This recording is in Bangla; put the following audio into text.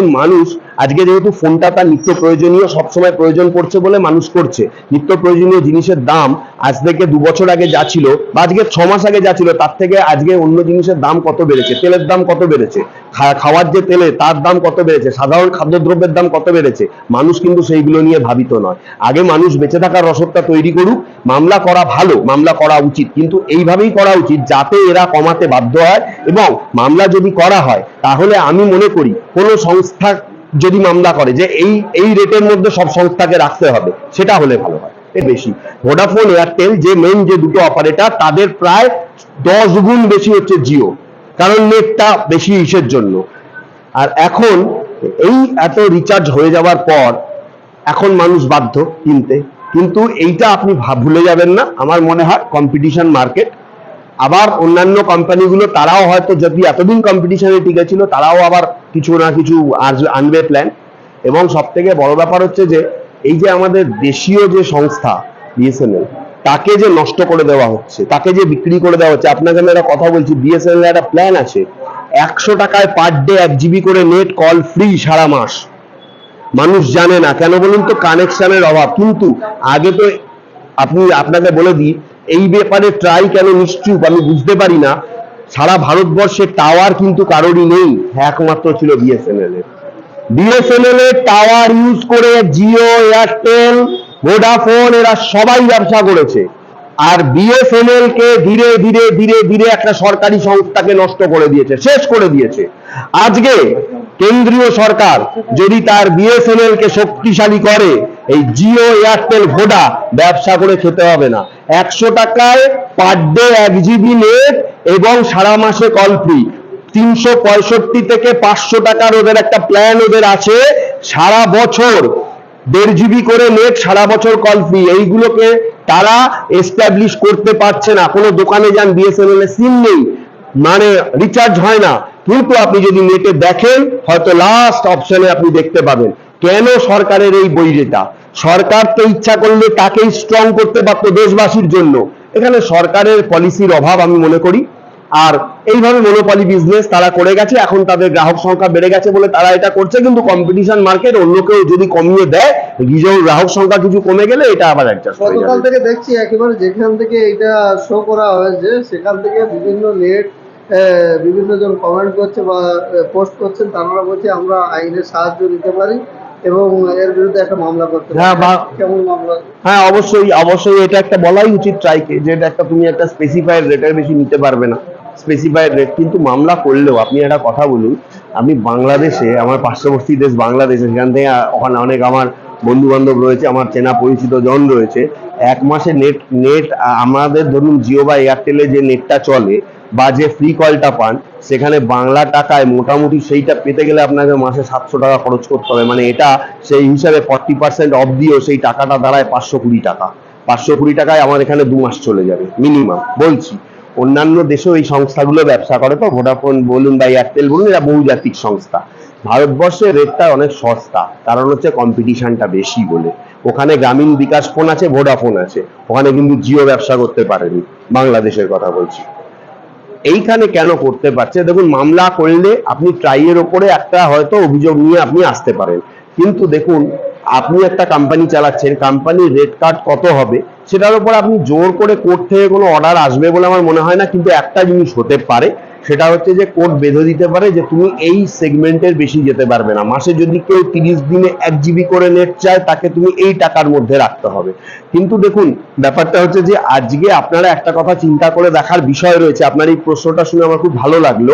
মানুষ আজকে যেহেতু ফোনটা তার নিত্য প্রয়োজনীয়, সবসময় প্রয়োজন পড়ছে বলে মানুষ করছে। নিত্য প্রয়োজনীয় জিনিসের দাম আজ থেকে দু বছর আগে যা ছিল বা আজকে ছ মাস আগে যা ছিল, তার থেকে আজকে অন্য জিনিসের দাম কত বেড়েছে? তেলের দাম কত বেড়েছে? খাওয়ার যে তেলে, তার দাম কত বেড়েছে? সাধারণ খাদ্যদ্রব্যের দাম কত বেড়েছে? মানুষ কিন্তু সেইগুলো নিয়ে ভাবিত নয়। আগে মানুষ বেঁচে থাকার রসদটা তৈরি করুক, মামলা করা ভালো, মামলা করা উচিত। কিন্তু এইভাবেই করা উচিত যাতে এরা কমাতে বাধ্য হয় এবং মামলা যদি করা হয়, তাহলে আমি মনে করি কোনো সংস্থা যদি মামলা করে যে এই এই রেটের মধ্যে সব সংস্থাকে রাখতে হবে, সেটা হলে ভালো হয়, এর বেশি। ভোডাফোন এয়ারটেল যে মেইন যে দুটো অপারেটর তাদের প্রায় দশ গুণ বেশি হচ্ছে জিও, কারণ নেটটা বেশি ইসের জন্য। আর এখন এই এত রিচার্জ হয়ে যাওয়ার পর, এখন মানুষ বাধ্য কিনতে। কিন্তু এইটা আপনি ভুলে যাবেন না, আমার মনে হয় কম্পিটিশন মার্কেট আবার অন্যান্য কোম্পানিগুলো, তারাও হয়তো যদি এতদিন কম্পিটিশনে টিকে ছিল, তারাও আবার কিছু না কিছু আনবে প্ল্যান এবং সব থেকে বড় ব্যাপার হচ্ছে যে, এই যে আমাদের দেশীয় যে সংস্থা বিএসএনএল তাকে যে নষ্ট করে দেওয়া হচ্ছে, তাকে যে বিক্রি করে দেওয়া হচ্ছে, আপনাকে আমি একটা কথা বলছি বিএসএনএল একটা প্ল্যান আছে, একশো টাকায় পার ডে এক জিবি করে নেট কল ফ্রি সারা মাস। মানুষ জানে না, কেন বলুন তো কানেকশনের অভাব। কিন্তু আগে তো আপনি, আপনাকে বলে দিই এই ব্যাপারে ট্রাই কেন নিশ্চুপ? আমি বুঝতে পারি না। সারা ভারতবর্ষে টাওয়ার কিন্তু কারোরই নেই। একমাত্র ছিল বিএসএনএল এর। বিএসএনএল এর টাওয়ার ইউজ করে জিও এয়ারটেল ভোডাফোন এরা সবাই ব্যবসা করেছে। আর বিএসএনএল কে ধীরে ধীরে ধীরে ধীরে একটা সরকারি সংস্থাকে নষ্ট করে দিয়েছে, শেষ করে দিয়েছে। আজকে কেন্দ্রীয় সরকার যদি তার বিএসএনএল কে শক্তিশালী করে এই জিও, এয়ারটেল, ভোডা ব্যবসা করে খেতে হবে না। একশো টাকায় পার ডে এক জিবি নেট এবং সারা মাসে কল ফ্রি। তিনশো পঁয়ষট্টি থেকে পাঁচশো টাকার ওদের একটা প্ল্যান ওদের আছে, সারা বছর দেড় জিবি করে নেট, সারা বছর কল ফ্রি। এইগুলোকে তারা এস্টাবলিশ করতে পারছে না। কোনো দোকানে যান বিএসএনএল এর সিম নেই। মানে রিচার্জ হয় না। কিন্তু আপনি যদি নেটে দেখেন, হয়তো লাস্ট অপশনে আপনি দেখতে পাবেন। কেন সরকারের এই বৈরিতা? সরকার তো ইচ্ছা করলে তাকেই স্ট্রং করতে পারতো দেশবাসীর জন্য। এখানে সরকারের পলিসির অভাব আমি মনে করি। আর এইভাবে মনোপলি বিজনেস তারা করে গেছে এখন তাদের গ্রাহক সংখ্যা বেড়ে গেছে বলে তারা এটা করছে কিন্তু কম্পিটিশন মার্কেট অন্য কেউ যদি কমিয়ে দেয় নিজের গ্রাহক সংখ্যা কিছু কমে গেলে এটা আবার অ্যাডজাস্ট হয়ে যাবে। থেকে দেখছি একেবারে যেখান থেকে এটা শো করা হয়েছে সেখান থেকে বিভিন্ন নেট বিভিন্ন জন কমেন্ট করছে বা পোস্ট করছেন তারা বলছে আমরা আইনের সাহায্য নিতে পারি। এবং এর বিরুদ্ধে একটা মামলা করতে হ্যাঁ, কেমন মামলা? হ্যাঁ অবশ্যই অবশ্যই এটা একটা বলাই উচিত ট্রাইকে যে এটা একটা তুমি একটা স্পেসিফাইড রেটের বেশি নিতে পারবে না। স্পেসিফাইড রেট কিন্তু মামলা করলেও আপনি একটা কথা বলুন আমি বাংলাদেশে আমার পার্শ্ববর্তী দেশ বাংলাদেশে সেখান থেকে ওখানে অনেক আমার বন্ধু বান্ধব রয়েছে আমার চেনা পরিচিত জন রয়েছে এক মাসে নেট নেট আমাদের ধরুন জিও বা এয়ারটেলে যে নেটটা চলে বা যে ফ্রি কলটা পান, সেখানে বাংলা টাকায় মোটামুটি সেইটা পেতে গেলে আপনাকে মাসে সাতশো টাকা খরচ করতে হবে। মানে এটা সেই হিসাবে ফর্টি পার্সেন্ট অফ দিয়েও সেই টাকাটা দাঁড়ায় পাঁচশো কুড়ি টাকা। পাঁচশো কুড়ি টাকায় আমার এখানে দু মাস চলে যাবে মিনিমাম বলছি, অন্যান্য দেশেও এই সংস্থাগুলো ব্যবসা করে তো ভোডাফোন বলুন বা এয়ারটেল বলুন, এরা বহুজাতিক সংস্থা। ভারতবর্ষে রেটটা অনেক সস্তা, কারণ হচ্ছে কম্পিটিশনটা বেশি বলে। ওখানে গ্রামীণ বিকাশ ফোন আছে ভোডাফোন আছে। ওখানে কিন্তু জিও ব্যবসা করতে পারেনি, বাংলাদেশের কথা বলছি। এইখানে কেন করতে পারছে? দেখুন, মামলা করলে আপনি ট্রাইয়ের ওপরে একটা হয়তো অভিযোগ নিয়ে আপনি আসতে পারেন। কিন্তু দেখুন, আপনি একটা কোম্পানি চালাচ্ছেন কোম্পানির রেট কার্ড কত হবে? সেটার উপর আপনি জোর করে কোর্ট থেকে কোনো অর্ডার আসবে বলে আমার মনে হয় না, কিন্তু একটা জিনিস হতে পারে। সেটা হচ্ছে যে কোর্ট বেঁধে দিতে পারে যে তুমি এই সেগমেন্টের বেশি যেতে পারবে না। মাসে যদি কেউ তিরিশ দিনে এক জিবি করে নেট চায়, তাকে তুমি এই টাকার মধ্যে রাখতে হবে। কিন্তু দেখুন, ব্যাপারটা হচ্ছে যে আজকে আপনারা একটা কথা চিন্তা করে দেখার বিষয় রয়েছে। আপনার এই প্রশ্নটা শুনে আমার খুব ভালো লাগল।